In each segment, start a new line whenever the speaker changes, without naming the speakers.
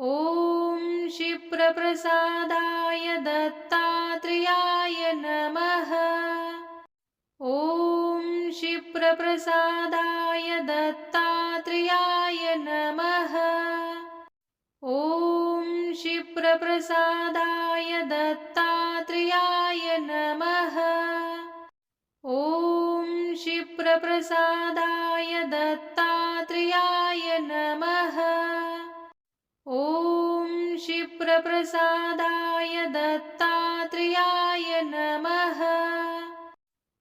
ॐ क्षिप्रप्रसादाय दत्तात्रेयाय नमः। ॐ क्षिप्रप्रसादाय दत्तात्रेयाय नमः। ॐ क्षिप्रप्रसादाय दत्तात्रेयाय नमः। ॐ क्षिप्रप्रसादाय दत्तात्रेयाय क्षिप्रप्रसादाय दत्तात्रेयाय नमः।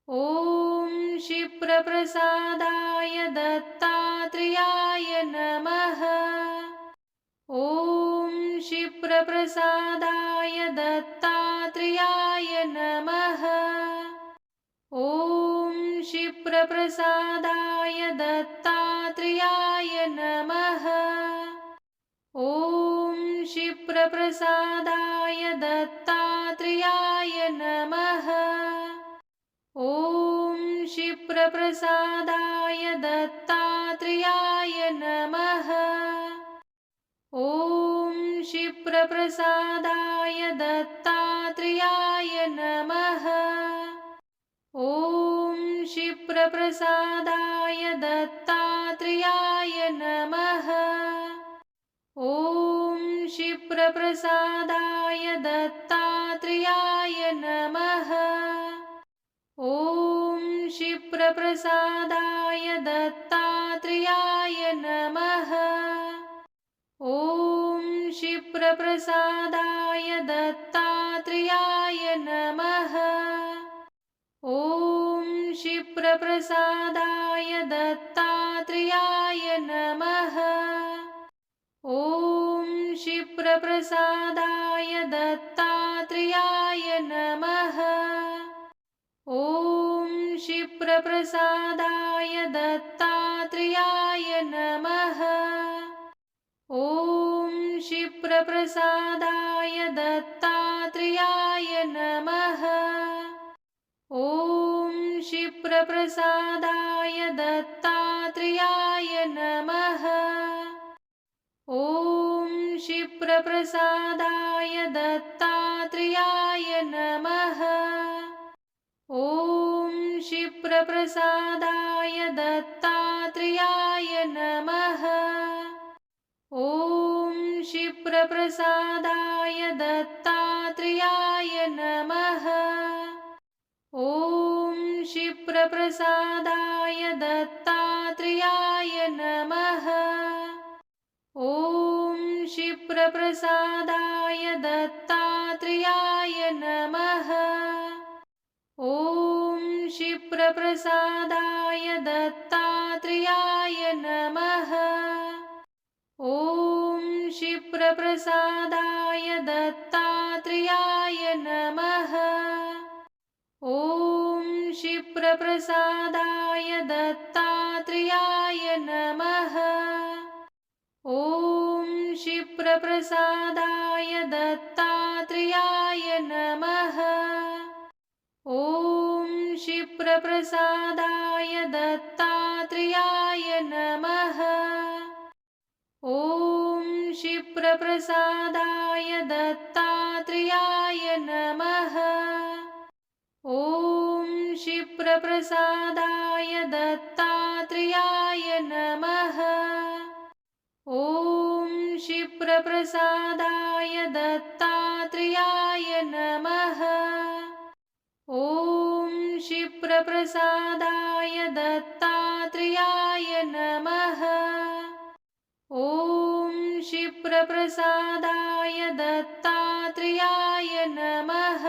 ॐ क्षिप्रप्रसादाय दत्तात्रेयाय नमः। ॐ क्षिप्रप्रसादाय दत्तात्रेयाय नमः। ॐ क्षिप्रप्रसादाय दत्तात्रेयाय नमः। ॐ क्षिप्रप्रसादाय दत्तात्रेयाय नमः। ॐ क्षिप्रप्रसादाय दत्तात्रेयाय नमः। ॐ क्षिप्रप्रसादाय दत्तात्रेयाय नमः। ॐ क्षिप्रप्रसादाय दत्तात्रेयाय नमः क्षिप्रप्रसादाय दत्तात्रेयाय नमः। ॐ क्षिप्रप्रसादाय दत्तात्रेयाय नमः। ॐ क्षिप्रप्रसादाय दत्तात्रेयाय नमः। ॐ क्षिप्रप्रसादाय दत्तात्रेयाय नमः। ॐ क्षिप्रप्रसादाय दत्तात्रेयाय नमः। ॐ क्षिप्रप्रसादाय दत्तात्रेयाय नमः। ॐ क्षिप्रप्रसादाय दत्तात्रेयाय नमः। ॐ क्षिप्रप्रसादाय दत्तात्रेयाय नमः। ॐ क्षिप्रप्रसादाय दत्तात्रेयाय नमः। ॐ क्षिप्रप्रसादाय दत्तात्रेयाय नमः। ॐ क्षिप्रप्रसादाय दत्तात्रेयाय नमः। ॐ क्षिप्रप्रसादाय दत्तात्रेयाय नमः क्षिप्रप्रसादाय दत्तात्रेयाय नमः। ॐ क्षिप्रप्रसादाय दत्तात्रेयाय नमः। ॐ क्षिप्रप्रसादाय दत्तात्रेयाय नमः। ॐ क्षिप्रप्रसादाय दत्तात्रेयाय नमः। ॐ क्षिप्रप्रसादाय दत्तात्रेयाय नमः। ॐ क्षिप्रप्रसादाय दत्तात्रेयाय नमः। ॐ क्षिप्रप्रसादाय दत्तात्रेयाय नमः। ॐ क्षिप्रप्रसादाय दत्तात्रेयाय नमः क्षिप्रप्रसादाय दत्तात्रेयाय नमः। ॐ क्षिप्रप्रसादाय दत्तात्रेयाय नमः। ॐ क्षिप्रप्रसादाय दत्तात्रेयाय नमः।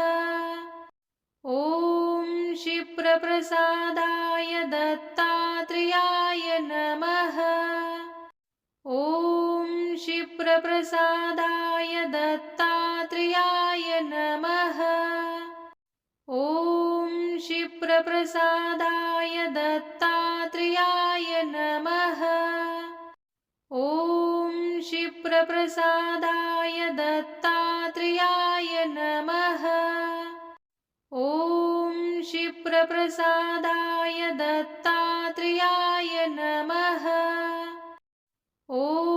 ॐ क्षिप्रप्रसादाय दत्तात्रेयाय नमः। ॐ क्षिप्रप्रसादाय दत्तात्रेयाय नमः। ॐ क्षिप्रप्रसादाय दत्तात्रेयाय नमः। ॐ क्षिप्रप्रसादाय दत्तात्रेयाय नमः। ॐ क्षिप्रप्रसादाय दत्तात्रेयाय नमः। ॐ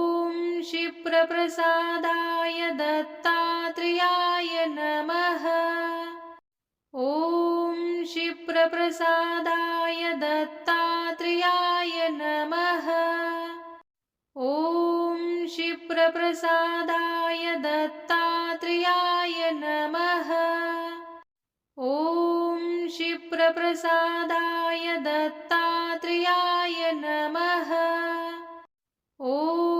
क्षिप्रप्रसादाय दत्तात्रेयाय नमः। ॐ क्षिप्रप्रसादाय दत्तात्रेयाय नमः। ॐ क्षिप्रप्रसादाय दत्तात्रेयाय नमः। ॐ क्षिप्रप्रसादाय दत्तात्रेयाय नमः। ॐ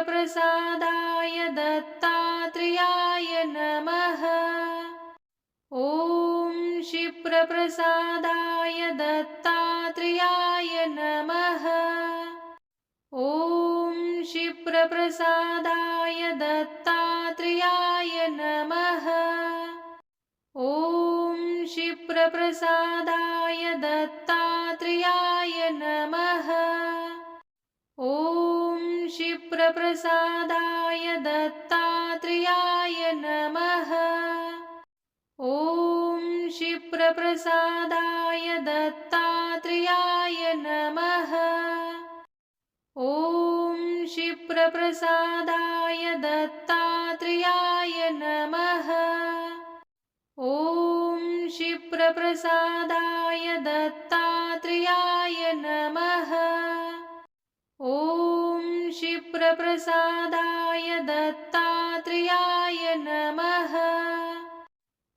क्षिप्रप्रसादाय दत्तात्रेयाय नमः। ॐ क्षिप्रप्रसादाय दत्तात्रेयाय नमः। ॐ क्षिप्रप्रसादाय दत्तात्रेयाय नमः। ॐ क्षिप्रप्रसादाय दत्तात्रेयाय नमः क्षिप्रप्रसादाय दत्तात्रेयाय नमः। ॐ क्षिप्रप्रसादाय दत्तात्रेयाय नमः। ॐ क्षिप्रप्रसादाय दत्तात्रेयाय नमः। ॐ क्षिप्रप्रसादाय दत्तात्रेयाय नमः। ॐ क्षिप्रप्रसादाय दत्तात्रेयाय नमः।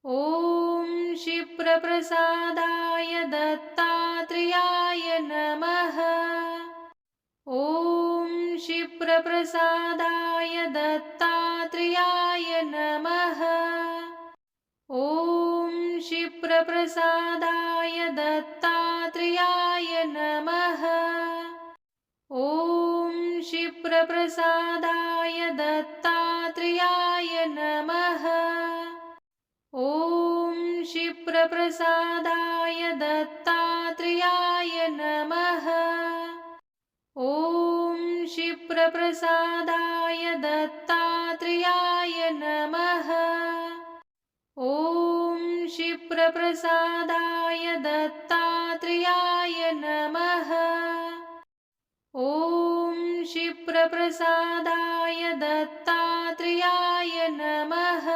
ॐ क्षिप्रप्रसादाय दत्तात्रेयाय नमः। ॐ क्षिप्रप्रसादाय दत्तात्रेयाय नमः। ॐ क्षिप्रप्रसादाय दत्तात्रेयाय नमः। ॐ क्षिप्रप्रसादाय दत्तात्रेयाय नमः। ॐ क्षिप्रप्रसादाय दत्तात्रेयाय नमः। ॐ क्षिप्रप्रसादाय दत्तात्रेयाय नमः। ॐ क्षिप्रप्रसादाय दत्तात्रेयाय नमः। ॐ क्षिप्रप्रसादाय दत्तात्रेयाय नमः।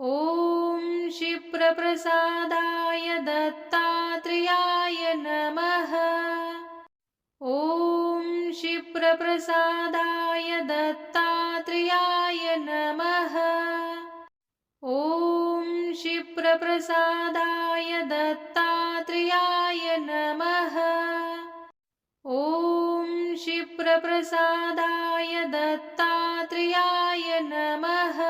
ॐ क्षिप्रप्रसादाय दत्तात्रेयाय नमः। ॐ क्षिप्रप्रसादाय दत्तात्रेयाय नमः। ॐ क्षिप्रप्रसादाय दत्तात्रेयाय क्षिप्रप्रसादाय दत्तात्रेयाय नमः।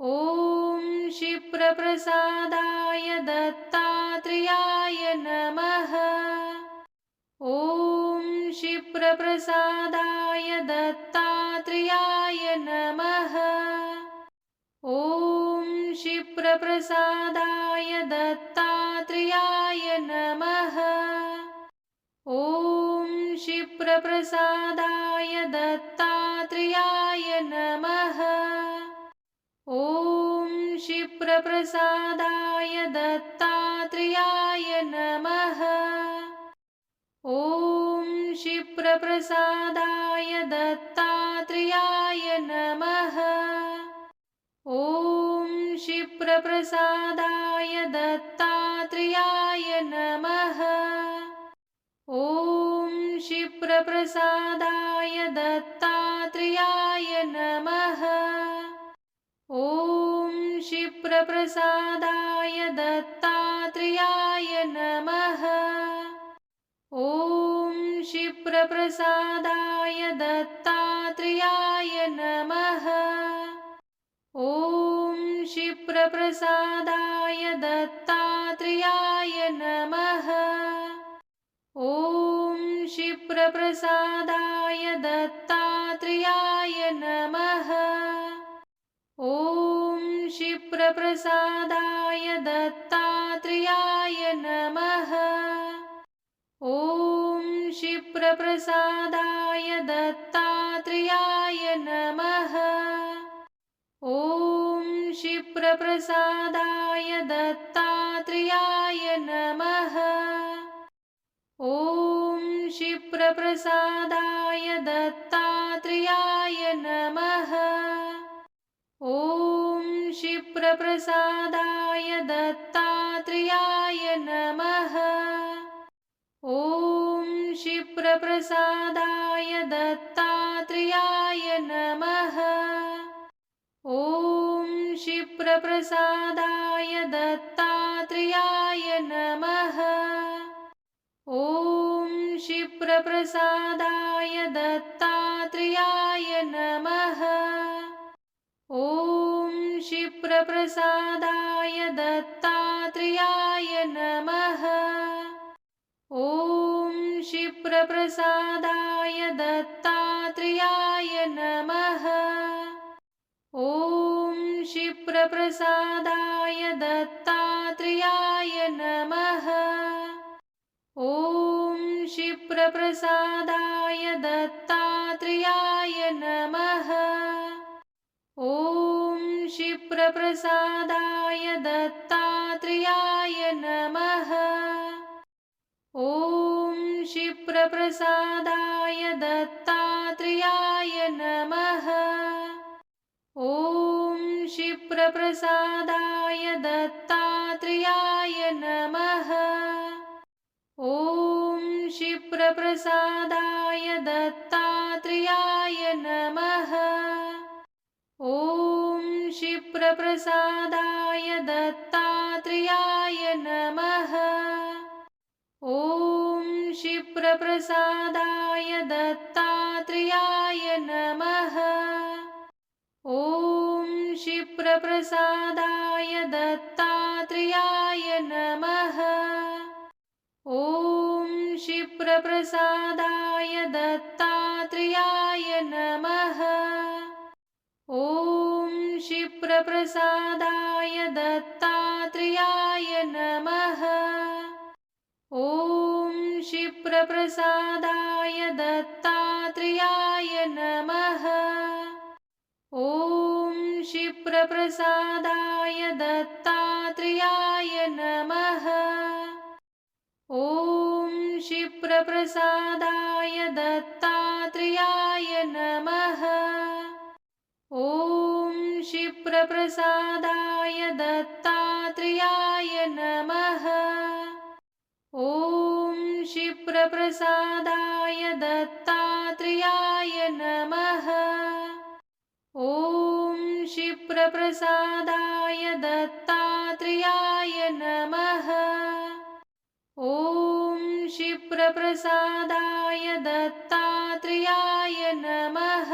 ॐ क्षिप्रप्रसादाय दत्तात्रेयाय नमः। ॐ क्षिप्रप्रसादाय दत्तात्रेयाय नमः। ॐ क्षिप्रप्रसादाय दत्तात्रेयाय नमः। ॐ क्षिप्रप्रसादाय दत्तात्रेयाय नमः। ॐ क्षिप्रप्रसादाय दत्तात्रेयाय नमः। ॐ क्षिप्रप्रसादाय दत्तात्रेयाय नमः। ॐ क्षिप्रप्रसादाय दत्तात्रेयाय नमः। ॐ क्षिप्रप्रसादाय दत्तात्रेयाय नमः। ॐ क्षिप्रप्रसादाय दत्तात्रेयाय नमः। ॐ क्षिप्रप्रसादाय दत्तात्रेयाय नमः। ॐ क्षिप्रप्रसादाय दत्तात्रेयाय क्षिप्रप्रसादाय दत्तात्रेयाय नमः। ॐ क्षिप्रप्रसादाय दत्तात्रेयाय नमः। ॐ क्षिप्रप्रसादाय दत्तात्रेयाय नमः। ॐ क्षिप्रप्रसादाय दत्तात्रेयाय नमः। ॐ क्षिप्रप्रसादाय दत्तात्रेयाय नमः ॐ क्षिप्रप्रसादाय दत्तात्रेयाय नमः ॐ क्षिप्रप्रसादाय दत्तात्रेयाय नमः ॐ क्षिप्रप्रसादाय दत्तात्रेयाय नमः क्षिप्रप्रसादाय दत्तात्रेयाय नमः। ॐ क्षिप्रप्रसादाय दत्तात्रेयाय नमः। ॐ क्षिप्रप्रसादाय दत्तात्रेयाय नमः। ॐ क्षिप्रप्रसादाय दत्तात्रेयाय नमः। ॐ क्षिप्रप्रसादाय दत्तात्रेयाय नमः। ॐ क्षिप्रप्रसादाय दत्तात्रेयाय नमः। ॐ क्षिप्रप्रसादाय दत्तात्रेयाय नमः। ॐ क्षिप्रप्रसादाय दत्तात्रेयाय नमः। ॐ क्षिप्रप्रसादाय दत्तात्रेयाय नमः ॐ क्षिप्रप्रसादाय दत्तात्रेयाय नमः ॐ क्षिप्रप्रसादाय दत्तात्रेयाय नमः ॐ क्षिप्रप्रसादाय दत्तात्रेयाय क्षिप्रप्रसादाय दत्तात्रेयाय नमः। ॐ क्षिप्रप्रसादाय दत्तात्रेयाय नमः। ॐ क्षिप्रप्रसादाय दत्तात्रेयाय नमः। ॐ क्षिप्रप्रसादाय दत्तात्रेयाय नमः। ॐ क्षिप्रप्रसादाय दत्तात्रेयाय नमः। ॐ क्षिप्रप्रसादाय दत्तात्रेयाय नमः। ॐ क्षिप्रप्रसादाय दत्तात्रेयाय नमः। ॐ क्षिप्रप्रसादाय दत्तात्रेयाय नमः क्षिप्रप्रसादाय दत्तात्रेयाय नमः।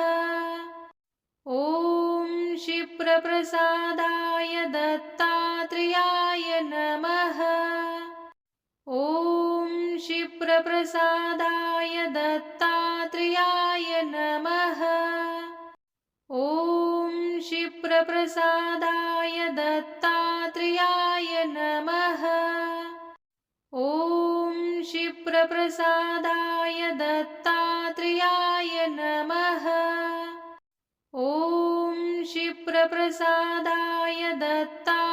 ॐ क्षिप्रप्रसादाय दत्तात्रेयाय नमः। ॐ क्षिप्रप्रसादाय दत्तात्रेयाय नमः। ॐ क्षिप्रप्रसादाय दत्तात्रेयाय नमः। ॐ क्षिप्रप्रसादाय दत्तात्रेयाय नमः। ॐ क्षिप्रप्रसादाय दत्ता